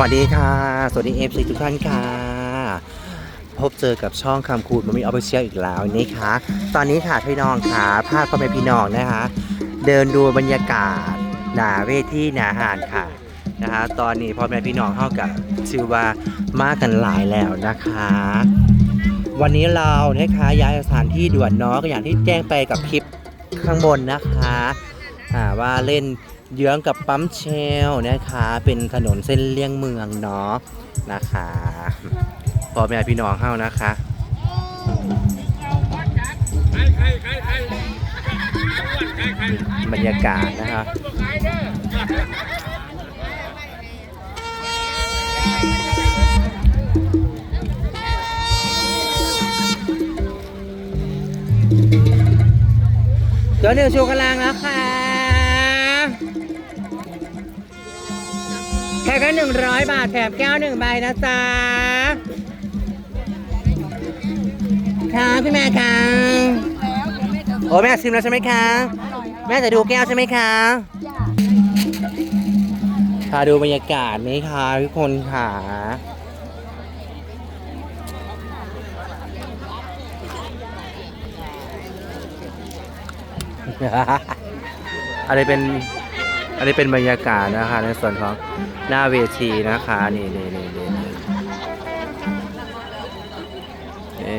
วัสดีค่ะ สวัสดีเอฟซีทุกท่านค่ะ พบเจอกับช่องคำคูดมันมีออฟฟิเชียลอีกแล้วนะคะ ตอนนี้ค่ะพี่น้องค่ะภาพ่อแม่พี่น้องนะคะ เดินดูบรรยากาศหนาเวทีหนาหารค่ะนะคะ ตอนนี้พ่อแม่พี่น้องเข้ากับชื่อว่ามากันหลายแล้วนะคะ วันนี้เรานะคะย้ายสถานที่ด่วนเนาะก็อย่างที่แจ้งไปกับคลิปข้างบนนะคะว่าเล่น เยื้องกับปั๊มเชลนะคะ เป็นถนนเส้นเลี่ยงเมืองเนาะนะคะพ่อแม่พี่น้องเข้านะคะบรรยากาศนะคะตัวหนึ่งชูกำลังแล้วค่ะ แค่ก็หนึ่งร้อยบาทแถมแก้วหนึ่งใบนะจ๊ะค่ะพี่แม่ค่ะโอ้แม่ชิมแล้วใช่ไหมคะแม่จะดูแก้วใช่ไหมคะพาดูบรรยากาศไหมคะทุกคนค่ะอันนี้เป็น นนี้เป็นบรรยากาศนะคะ ในส่วนของหน้าเวทีนะคะ นี่นี่นี่นี่นี่เอ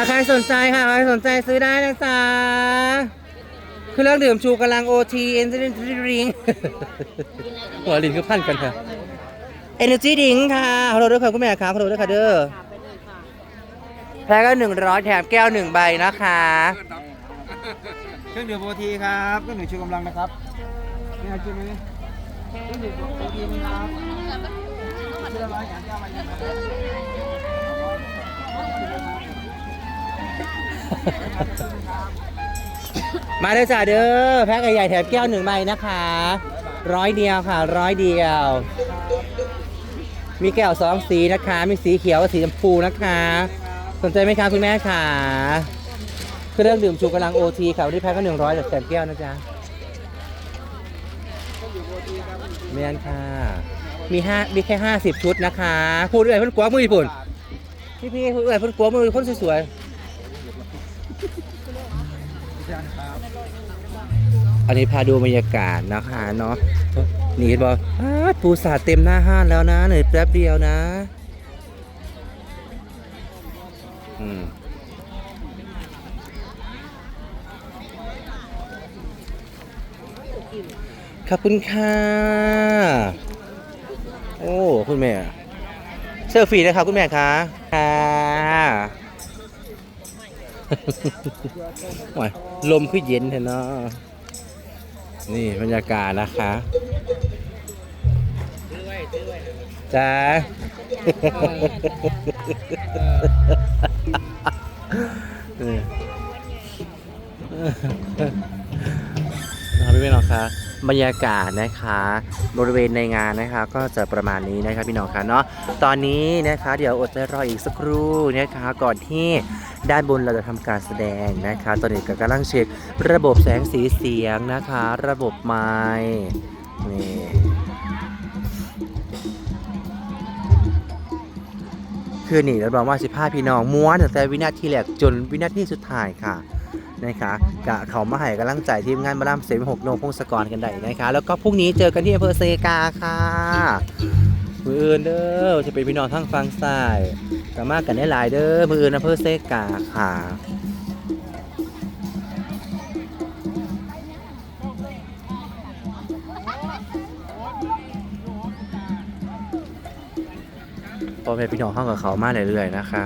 อใครสนใจค่ะ ใครสนใจซื้อได้นะจ๊ะคือเรื่องดื่มชูกำลังโอทีเอนเตอร์ริงหัวลินก็พันกันเถอะเอเนจีดิงค่ะขอโทษด้วยค่ะคุณแม่ค่ะขอโทษด้วยค่ะเด้อแพ้ก็หนึ่งร้อยแถมแก้วหนึ่งใบนะคะ เครื่องดื่มโอทีครับเครื่องดื่มชูกำลังนะครับนี่เอากินไหมเครื่องดื่มโอทีนครับเชื่อร้อย่างเจ้ามาอย่างไรมาเลยจ้าเด้อแพ็คใหญ่ๆแถมแก้วหนึ่งใบนะคะร้อยเดียวค่ะร้อยเดียว มีแก้วสองสีนะคะ มีสีเขียวกับสีชมพูนะคะ สนใจไหมคะคุณแม่ค่ะ เครื่องดื่มชูกำลังโอทีค่ะวันนี้แพ็คก็หนึ่งร้อยแถมแก้วนะจ๊ะเมียนค่ะ มีห้ามีแค่ห้าสิบชุดนะคะพูดด้วยเพื่นกลัวมือญี่ปุ่นพี่พี่ๆพูดด้วยเพื่นกลัวมือคนสวยๆอันนี้พาดูบรรยากาศนะคะเนาะนี่เห็นบอกปูสาดเต็มหน้าห้านแล้วนะเหนื่อยแป๊บเดียวนะ อืม ขอบคุณค่ะ โอ้ คุณแม่ เซอร์ฟรีนะครับคุณแม่คะค่ะลมคือเย็นเถอะเนาะนี่บรรยากาศนะคะจ้าเออนะครับพี่พี่น้อคะ บรรยากาศนะคะ บริเวณในงานนะคะ ก็จะประมาณนี้นะครับพี่น้องคะเนาะตอนนี้นะคะเดี๋ยวอดใจรออีกสักครู่นะคะก่อนที่ด้านบนเราจะทำการแสดงนะคะ ตอนนี้ก็กำลังเช็คระบบแสงสีเสียงนะคะ ระบบไม้นี่คือนี่เราบอกว่า15พี่น้องม้วนตั้งแต่วินาทีแรกจนวินาทีสุดท้ายค่ะ นะคะกะเขามาให้กำลังใจทีมงานมาดามเสมหกโนพงศกรกันได้นะคะ แล้วก็พรุ่งนี้เจอกันที่อำเภอเซกาค่ะมืออื่นเด้อจะเป็นพี่น้องทั้งฟังซ้ายสามารถกันได้หลายเด้อมืออื่นอำเภอเซกาค่ะพ่อแม่พี่น้องเข้ากับเขามาเรื่อยๆนะคะ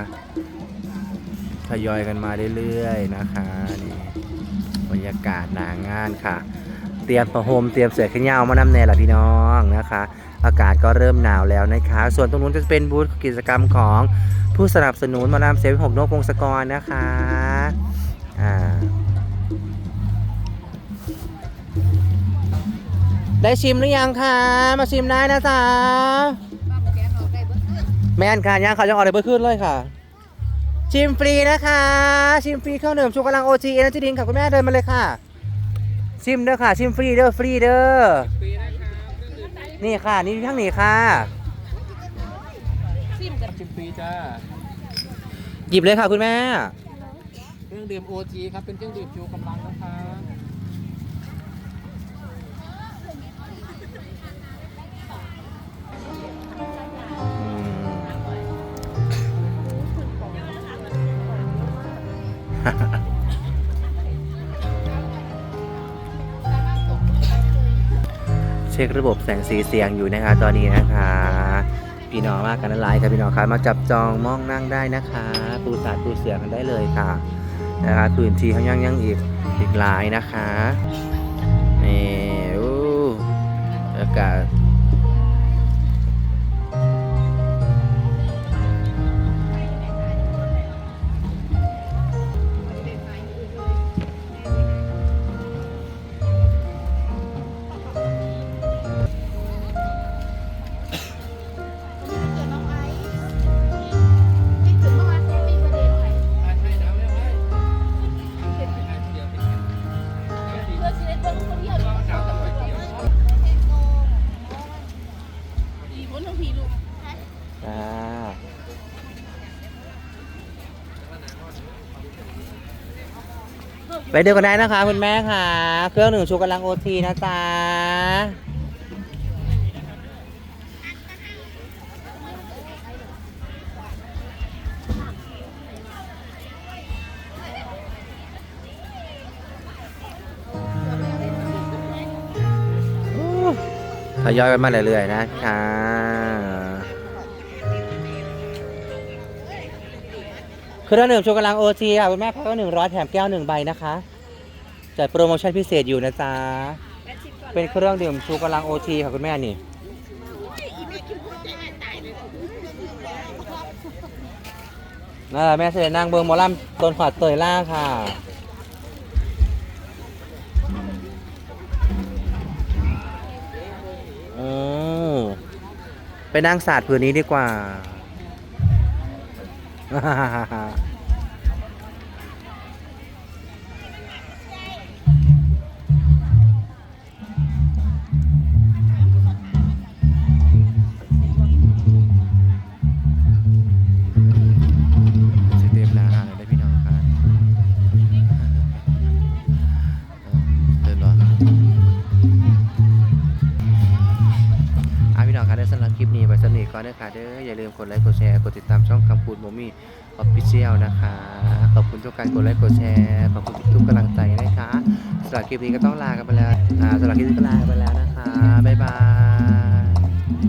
ทยอยกันมาเรื่อยๆนะคะนี่บรรยากาศหนางานค่ะ เตรียมผ้าห่มเตรียมเสื้อแขนยาวมานำแน่ละพี่น้องนะคะ อากาศก็เริ่มหนาวแล้วนะคะ ส่วนตรงนู้นจะเป็นบูธกิจกรรมของผู้สนับสนุนมานำเซฟหกนกพงศกรนะคะอ่าได้ชิมหรือยังคะ มาชิมได้นะจ๊ะแม่นค่ะย่างเขาจะออกเลยเบอร์ขึ้นเลยค่ะ ชิมฟรีนะคะ ชิมฟรีข้าวเหนียวชูกำลังโอจีเอเนจีดิงค่ะคุณแม่เดินมาเลยค่ะ ชิมเด้อค่ะ ชิมฟรีเด้อฟรีเด้อนี่ค่ะ นี่ทั้งนี้ค่ะชิมฟรีจ้าหยิบเลยค่ะคุณแม่ เครื่องดื่มโอทีครับเป็นเครื่องดื่มชูกำลังนะคะ เช็คระบบแสงสีเสียงอยู่นะคะตอนนี้นะคะพี่น้องมากกันหลายครับพี่น้องครับมาจับจองมองนั่งได้นะคะปูสาดปูเสือกันได้เลยค่ะนะคะพื้นที่เขายังยังอีกอีกหลายนะคะนี่อู้อากาศ อ่าไปเดียวกันได้นะคะ คุณแม่ค่ะ เครื่องหนึ่งชูกำลังโอทีนะจ๊ะทยอยกันมาเรื่อยๆนะคะ คือถ้าหนึ่งชูกำลังโอทีค่ะคุณแม่พักก็หนึ่งร้อยแถมแก้วหนึ่งใบนะคะจัดโปรโมชั่นพิเศษอยู่นะจ๊ะเป็นเครื่องดื่มชูกำลังโอทีค่ะคุณแม่นี่นั่นแหละแม่เสด็จนางเบิงหมอลำต้นขอดเตยล่าค่ะโอ้ไปนั่งศาสตร์ผืนนี้ดีกว่า สิเต็ นี้ไว้สนิทก่อนนะคะเด้ออย่าลืมกดไลค์กดแชร์กดติดตามช่องคำพูดโมมี่ออฟฟิเชียลนะคะขอบคุณทุกการกดไลค์กดแชร์ขอบคุณทุกกำลังใจนะคะสำหรับคลิปนี้ก็ต้องลากันไปแล้วอ่าสำหรับคลิปนี้ก็ลาไปแล้วนะคะบ๊ายบาย